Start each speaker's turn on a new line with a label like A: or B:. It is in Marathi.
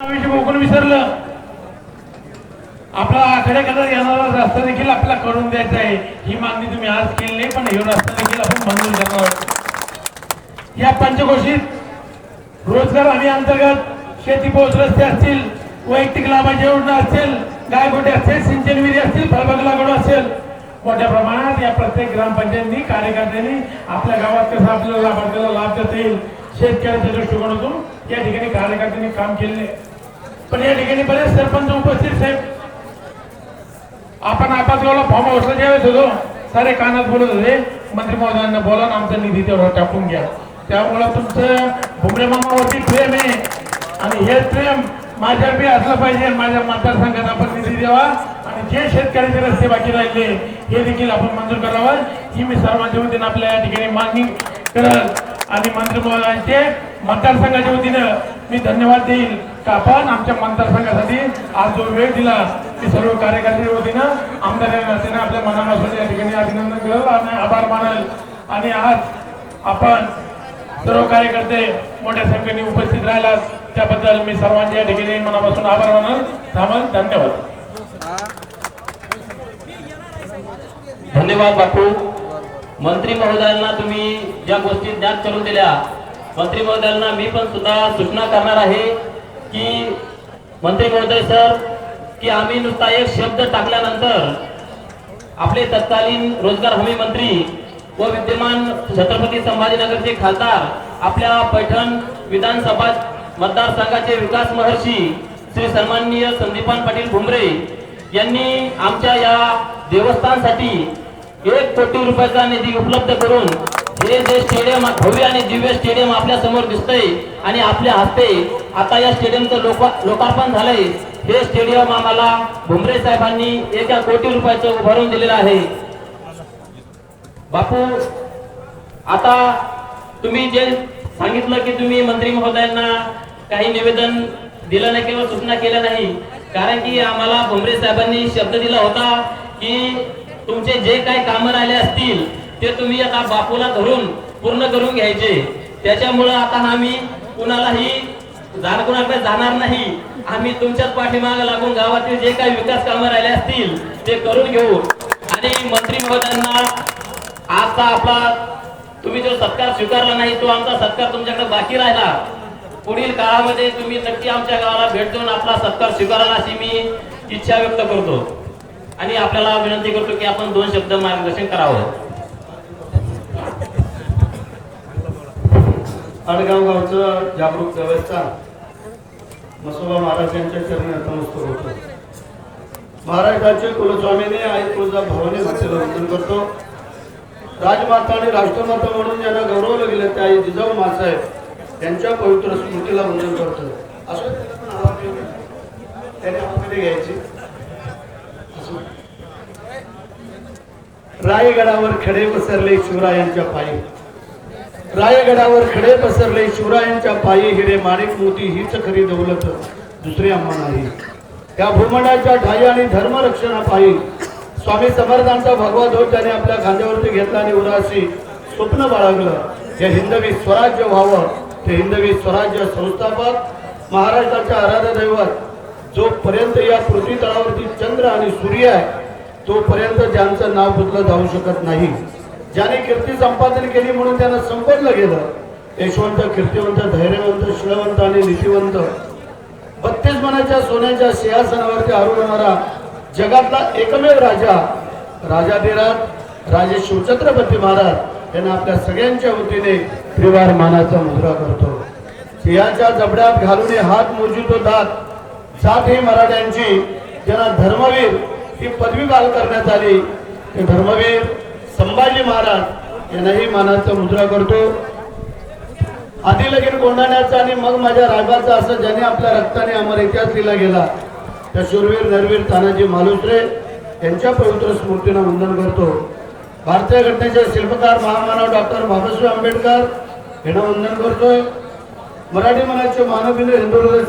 A: विषय कोण विसरलं. आपला आखड्याकडे येणारा रस्ता देखील आपल्याला करून द्यायचा आहे. ही मागणी तुम्ही आज केली नाही पण हे रस्ता देखील आपण मंजूर करणार आहोत. या पंचकोशीत रोजगार हमी अंतर्गत शेती पोच रस्ते असतील वैयक्तिक लाभाच्या योजना असतील गायगोटे असतील सिंचन विहिरी असतील फळबाग लागवड असेल मोठ्या प्रमाणात या प्रत्येक ग्रामपंचायतींनी कार्यकर्त्यांनी आपल्या गावात कसं आपल्याला लाभार्थ्याला लाभ देता येईल शेतकऱ्याच्या दृष्टिकोनातून या ठिकाणी कार्यकर्त्यांनी काम केलेले पण या ठिकाणी बरेच सरपंच उपस्थित साहेब. आपण आपातगावला फॉर्म हाऊसला ज्यावेळेस होतो सारे कानात बोलत होते मंत्री महोदयांना बोला आणि आमचा निधी तेवढा टाकून घ्या. त्यामुळं तुमचं भुमरे मामावरती प्रेम आहे. आणि हे प्रेम माझ्या बी असलं पाहिजे माझ्या मतदारसंघात आपण निधी द्यावा. आणि जे शेतकऱ्याचे रस्ते बाकी राहिले हे देखील आपण मंजूर करावं. ही मी सर्वांच्या वतीने आपल्या या ठिकाणी मागणी करत आणि मंत्री महोदयांचे मतदारसंघाच्या वतीनं मी धन्यवाद देईल का? आपण आमच्या मतदारसंघासाठी आज जो वेळ दिला मी सर्व कार्यकर्त्यांच्या वतीनं आमदार या आपल्या मनापासून या ठिकाणी अभिनंदन केलं आणि आभार मानल. आणि आज आपण सर्व कार्यकर्ते मोठ्या संख्येने उपस्थित राहिलात. त्याबद्दल मी सर्वांच्या या ठिकाणी मनापासून आभार मानल. थांबल धन्यवाद.
B: धन्यवाद बापू. मंत्री महोदयांना तुम्ही ज्या गोष्टी ज्ञात करून दिल्या मंत्री महोदयांना मी पण सुद्धा सूचना करणार आहे की मंत्री महोदय सर की आम्ही नुसता एक शब्द टाकल्यानंतर आपले तत्कालीन रोजगार हमी मंत्री व विद्यमान छत्रपती संभाजीनगरचे खासदार आपल्या पैठण विधानसभा मतदारसंघाचे विकास महर्षी श्री सन्माननीय संदीपान पाटील भुमरे यांनी आमच्या या देवस्थानसाठी एक कोटी रुपयाचा निधी उपलब्ध करून हे जे स्टेडियम भव्य आणि दिव्य स्टेडियम आपल्यासमोर दिसतंय आणि आपल्या हस्ते आता या स्टेडियमचं लोक लोकार्पण झालंय. हे स्टेडियम आम्हाला भुमरे साहेबांनी एका कोटी रुपयाचं उभारून दिलेलं आहे. बापू आता तुम्ही जे सांगितलं की तुम्ही मंत्री महोदयांना काही निवेदन दिलं नाही किंवा सूचना केल्या नाही कारण की आम्हाला भुमरे साहेबांनी शब्द दिला होता की तुमचे जे काही कामं राहिले असतील ते तुम्ही आता बापूला धरून पूर्ण करून घ्यायचे. त्याच्यामुळं आता आम्ही कुणालाही जाणकुणाकडे जाणार नाही. आम्ही तुमच्याच पाठीमागे लागून गावातील जे काही विकास कामं राहिले असतील ते करून घेऊ. आणि मंत्री महोदयांना आजचा आपला तुम्ही जो सत्कार स्वीकारला नाही तो आमचा सत्कार तुमच्याकडे बाकी राहिला. पुढील काळामध्ये तुम्ही नक्की आमच्या गावाला भेट देऊन आपला सत्कार स्वीकाराला अशी मी इच्छा व्यक्त करतो. आणि आपल्याला विनंती करतो की आपण दोन शब्द मार्गदर्शन करावं.
C: आडगाव गावचं जागरूक व्यवस्था मसोबा महाराज यांच्या चरणी नतमस्तक होतो. महाराष्ट्राचे कुलस्वामीने आई तुळजा भवानी भक्तीला वंदन करतो. राजमाता आणि राष्ट्रमाता म्हणून ज्यांना गौरवलं गेलं त्या आई जिजाऊ मासाहेब यांच्या पवित्र स्मृतीला वंदन करतो. असं त्याला पण आवाज त्याने आवाज घ्यायची. रायगडावर खडे पसरले शिवरायांच्या पायी. रायगडावर खडे पसरले शिवरायांच्या पायी हिरे माणिक मोती हीच खरी दौलत दुसरी आम्हा नाही. त्या भूमंडाच्या ठाई आणि धर्मरक्षणापायी स्वामी समर्थांचा भगवा ध्वज त्याने आपल्या खांद्यावरती घेतला आणि उदासी स्वप्न बाळगलं. हे हिंदवी स्वराज्य व्हावं. ते हिंदवी स्वराज्य संस्थापक महाराष्ट्राच्या आराध्य दैवत जोपर्यंत या पृथ्वी तळावरती चंद्र आणि सूर्य आहे तोपर्यंत ज्यांचं नाव बदलं जाऊ शकत नाही. ज्याने कीर्ती संपादन केली म्हणून त्यांना संपदलं गेलं यशवंत कीर्तिवंत धैर्यवंत शिळवंत आणि नीतिवंत. बत्तीस मनाच्या सोन्याच्या सिंहासनावरती आरूढणारा जगातला एकमेव राजा राजाधिराज राजे शिवछत्रपती महाराज यांना आपल्या सगळ्यांच्या वतीने त्रिवार मानाचा मुद्रा करतो. सिंहाच्या जबड्यात घालून हे हात मोजितो दात. जात ही मराठ्यांची ज्यांना धर्मवीर ही पदवी बाल करण्यात आली. ते धर्मवीर संभाजी महाराज यांनाही मानाचा मुद्रा करतो. आधी लगीन कोंडाण्याचा आणि मग माझ्या रागाचा असं ज्याने आपल्या रक्ताने अमर इतिहास लिहिला गेला. त्या शूरवीर नरवीर तानाजी मालुसरे यांच्या पवित्र स्मृतीनं वंदन करतो. भारतीय घटनेचे शिल्पकार महामानव डॉक्टर बाबासाहेब आंबेडकर यांना वंदन करतोय. मराठी मनाचे मानवीय हिंदू हृदय